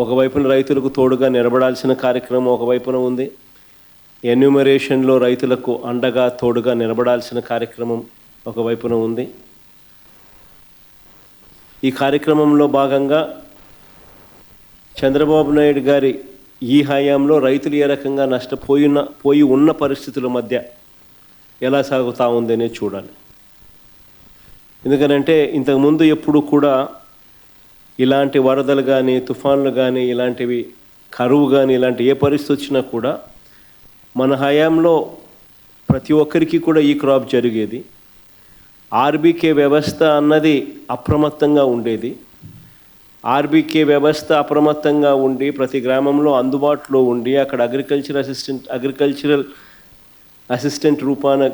ఒకవైపున రైతులకు తోడుగా నిలబడాల్సిన కార్యక్రమం ఒకవైపున ఉంది. ఎన్యూమరేషన్లో రైతులకు అండగా తోడుగా నిలబడాల్సిన కార్యక్రమం ఒకవైపున ఉంది. ఈ కార్యక్రమంలో భాగంగా చంద్రబాబు నాయుడు గారి ఈ హయాంలో రైతులు ఏ రకంగా నష్టపోయిన పోయి ఉన్న పరిస్థితుల మధ్య ఎలా సాగుతూ ఉందనే చూడాలి. ఎందుకనంటే ఇంతకుముందు ఎప్పుడు కూడా ఇలాంటి వరదలు కానీ తుఫాన్లు కానీ ఇలాంటివి కరువు కానీ ఇలాంటి ఏ పరిస్థితి వచ్చినా కూడా మన హయాంలో ప్రతి ఒక్కరికి కూడా ఈ క్రాప్ జరిగేది. ఆర్బీకే వ్యవస్థ అన్నది అప్రమత్తంగా ఉండేది. ఆర్బీకే వ్యవస్థ అప్రమత్తంగా ఉండి ప్రతి గ్రామంలో అందుబాటులో ఉండి అక్కడ అగ్రికల్చర్ అసిస్టెంట్ అగ్రికల్చరల్ అసిస్టెంట్ రూపాన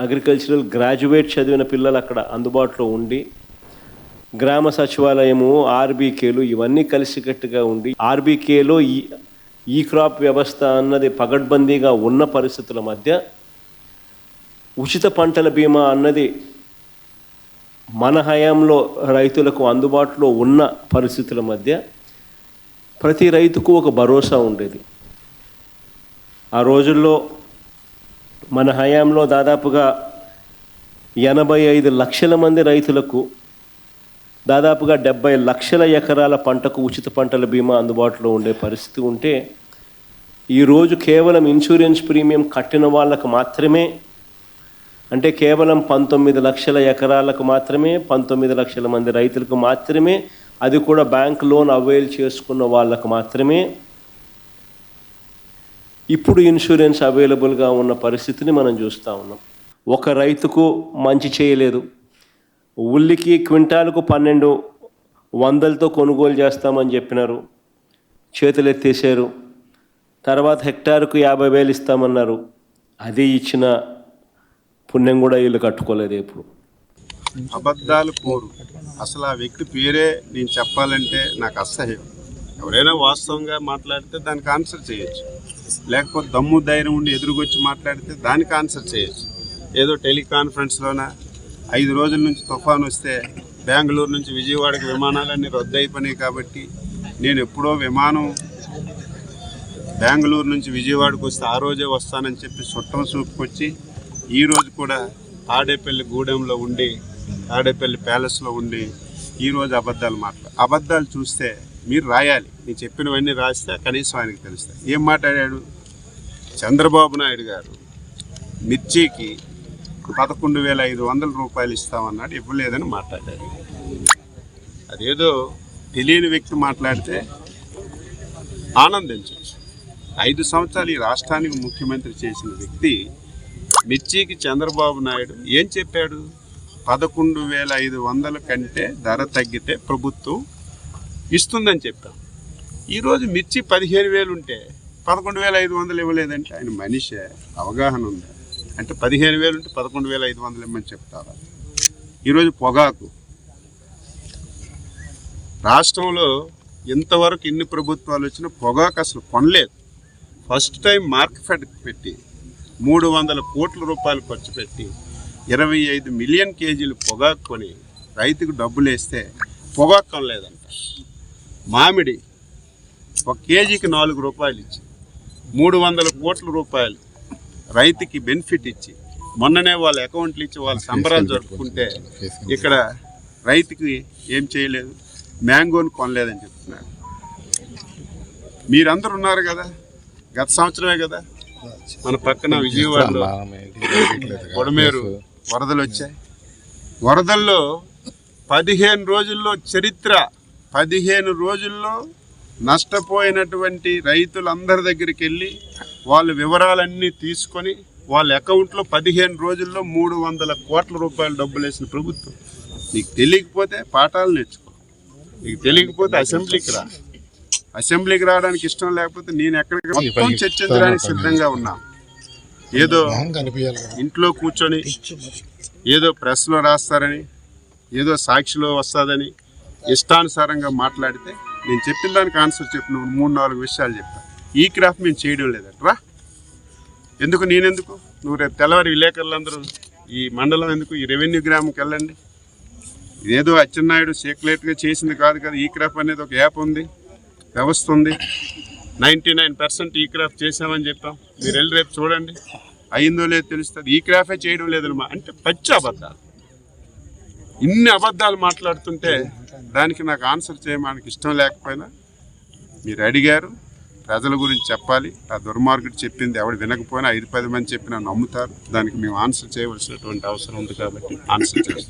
అగ్రికల్చరల్ గ్రాడ్యుయేట్ చదివిన పిల్లలు అక్కడ అందుబాటులో ఉండి గ్రామ సచివాలయము ఆర్బీకేలు ఇవన్నీ కలిసికట్టుగా ఉండి ఆర్బీకేలో ఈ ఈ క్రాప్ వ్యవస్థ అన్నది పగడ్బందీగా ఉన్న పరిస్థితుల మధ్య ఉచిత పంటల బీమా అన్నది మన హయాంలో రైతులకు అందుబాటులో ఉన్న పరిస్థితుల మధ్య ప్రతి రైతుకు ఒక భరోసా ఉండేది. ఆ రోజుల్లో మన హయాంలో దాదాపుగా ఎనభై ఐదు లక్షల మంది రైతులకు దాదాపుగా డెబ్బై లక్షల ఎకరాల పంటకు ఉచిత పంటల బీమా అందుబాటులో ఉండే పరిస్థితి ఉంటే ఈరోజు కేవలం ఇన్సూరెన్స్ ప్రీమియం కట్టిన వాళ్ళకు మాత్రమే అంటే కేవలం పంతొమ్మిది లక్షల ఎకరాలకు మాత్రమే పంతొమ్మిది లక్షల మంది రైతులకు మాత్రమే అది కూడా బ్యాంక్ లోన్ అవైల్ చేసుకున్న వాళ్ళకు మాత్రమే. ఇప్పుడు ఇన్సూరెన్స్ అవైలబుల్గా ఉన్న పరిస్థితిని మనం చూస్తూ ఉన్నాం. ఒక రైతుకు మంచి చేయలేదు. ఉల్లికి క్వింటాలకు పన్నెండు వందలతో కొనుగోలు చేస్తామని చెప్పినారు. చేతులు ఎత్తేసారు తర్వాత హెక్టార్కు యాభై వేలు ఇస్తామన్నారు. అది ఇచ్చిన పుణ్యం కూడా వీళ్ళు కట్టుకోలేదు ఇప్పుడు అబద్ధాలు కోరు అసలు ఆ వ్యక్తి పేరే నేను చెప్పాలంటే నాకు అసహ్యం. ఎవరైనా వాస్తవంగా మాట్లాడితే దానికి ఆన్సర్ చేయొచ్చు. లేకపోతే దమ్ము ధైర్యం ఉండి ఎదురుకొచ్చి మాట్లాడితే దానికి ఆన్సర్ చేయొచ్చు. ఏదో టెలికాన్ఫరెన్స్లోనా ఐదు రోజుల నుంచి తుఫాన్ వస్తే బెంగళూరు నుంచి విజయవాడకి విమానాలన్నీ రద్దు అయిపోయినాయి కాబట్టి నేను ఎప్పుడో విమానం బెంగళూరు నుంచి విజయవాడకు వస్తే ఆ రోజే వస్తానని చెప్పి చుట్టం చూపుకొచ్చి ఈరోజు కూడా తాడేపల్లి గూడెంలో ఉండి తాడేపల్లి ప్యాలెస్లో ఉండి ఈ రోజు అబద్ధాలు మాట్లా అబద్ధాలు చూస్తే మీరు రాయాలి. నేను చెప్పినవన్నీ రాస్తే కనీసం ఆయనకు తెలుస్తాయి. ఏం మాట్లాడాడు? చంద్రబాబు నాయుడు గారు మిర్చికి పదకొండు వేల ఐదు వందల రూపాయలు ఇస్తామన్నాడు. ఇవ్వలేదని మాట్లాడారు. అదేదో తెలియని వ్యక్తి మాట్లాడితే ఆనందించవచ్చు ఐదు సంవత్సరాలు ఈ రాష్ట్రానికి ముఖ్యమంత్రి చేసిన వ్యక్తి మిర్చికి చంద్రబాబు నాయుడు ఏం చెప్పాడు? పదకొండు వేల ఐదు వందల కంటే ధర తగ్గితే ప్రభుత్వం ఇస్తుందని చెప్పాం. ఈరోజు మిర్చి పదిహేను వేలు ఉంటే పదకొండు వేల ఐదు వందలు ఇవ్వలేదంటే ఆయన మనిషి. అవగాహన ఉంది? అంటే పదిహేను వేలు ఉంటే పదకొండు వేల ఐదు వందలు ఇమ్మని చెప్తారా? ఈరోజు పొగాకు. రాష్ట్రంలో ఇంతవరకు ఎన్ని ప్రభుత్వాలు వచ్చినా పొగాకు అసలు కొనలేదు. ఫస్ట్ టైం మార్కెట్ పెట్టి మూడు వందల కోట్ల రూపాయలు ఖర్చు పెట్టి ఇరవై ఐదు మిలియన్ కేజీలు పొగాకు కొని రైతుకు డబ్బులు వేస్తే పొగాకు కొనలేదంట. మామిడి ఒక కేజీకి నాలుగు రూపాయలు ఇచ్చి మూడు వందల కోట్ల రూపాయలు. రైతుకి బెనిఫిట్ ఇచ్చి మొన్ననే వాళ్ళ అకౌంట్లు ఇచ్చి వాళ్ళ సంబరాలు జరుపుకుంటే ఇక్కడ రైతుకి ఏం చేయలేదు. మ్యాంగోని కొనలేదని చెప్తున్నారు. మీరందరూ ఉన్నారు కదా? గత సంవత్సరమే కదా? మన పక్కన విజయవాడలో కొడమేరు వరదలు వచ్చాయి. వరదల్లో పదిహేను రోజుల్లో చరిత్ర పదిహేను రోజుల్లో నష్టపోయినటువంటి రైతులందరి దగ్గరికి వెళ్ళి వాళ్ళ వివరాలన్నీ తీసుకొని వాళ్ళ అకౌంట్లో పదిహేను రోజుల్లో మూడు వందల కోట్ల రూపాయలు డబ్బులు వేసిన ప్రభుత్వం. నీకు తెలియకపోతే పాఠాలు నేర్చుకో. నీకు తెలియకపోతే అసెంబ్లీకి రా. అసెంబ్లీకి రావడానికి ఇష్టం లేకపోతే నేను ఎక్కడికి మొత్తం చర్చించడానికి సిద్ధంగా ఉన్నా. ఏదో ఇంట్లో కూర్చొని ఏదో ప్రెస్లో రాస్తారని ఏదో సాక్షిలో వస్తుందని ఇష్టానుసారంగా మాట్లాడితే నేను చెప్పిన దానికి ఆన్సర్ చెప్పిన మూడు నాలుగు విషయాలు చెప్పా ఈ క్రాఫ్ట్ మేము చేయడం లేదట రా ఎందుకు నేనెందుకు? నువ్వు రేపు తెల్లవారి విలేకరులందరూ ఈ మండలం ఎందుకు ఈ రెవెన్యూ గ్రామంకి వెళ్ళండి. ఇదేదో అచ్చెన్నాయుడు సీక్రెట్గా చేసింది కాదు కదా ఈ క్రాఫ్ అనేది ఒక యాప్ ఉంది వ్యవస్థ ఉంది. నైంటీ నైన్ పర్సెంట్ ఈ క్రాఫ్ట్ చేసామని చెప్పాం మీరు వెళ్ళి రేపు చూడండి. అయిందో లేదో తెలుస్తుంది. ఈ క్రాఫే చేయడం లేదన్నమా అంటే పచ్చి అబద్ధాలు. ఇన్ని అబద్ధాలు మాట్లాడుతుంటే దానికి నాకు ఆన్సర్ చేయడానికి ఇష్టం లేకపోయినా మీరు అడిగారు ప్రజల గురించి చెప్పాలి. ఆ దుర్మార్గుడు చెప్పింది ఎవడు వినకపోయినా ఐదు పది మంది చెప్పినా నమ్ముతారు. దానికి మేము ఆన్సర్ చేయవలసినటువంటి అవసరం ఉంది కాబట్టి ఆన్సర్ చేస్తాం.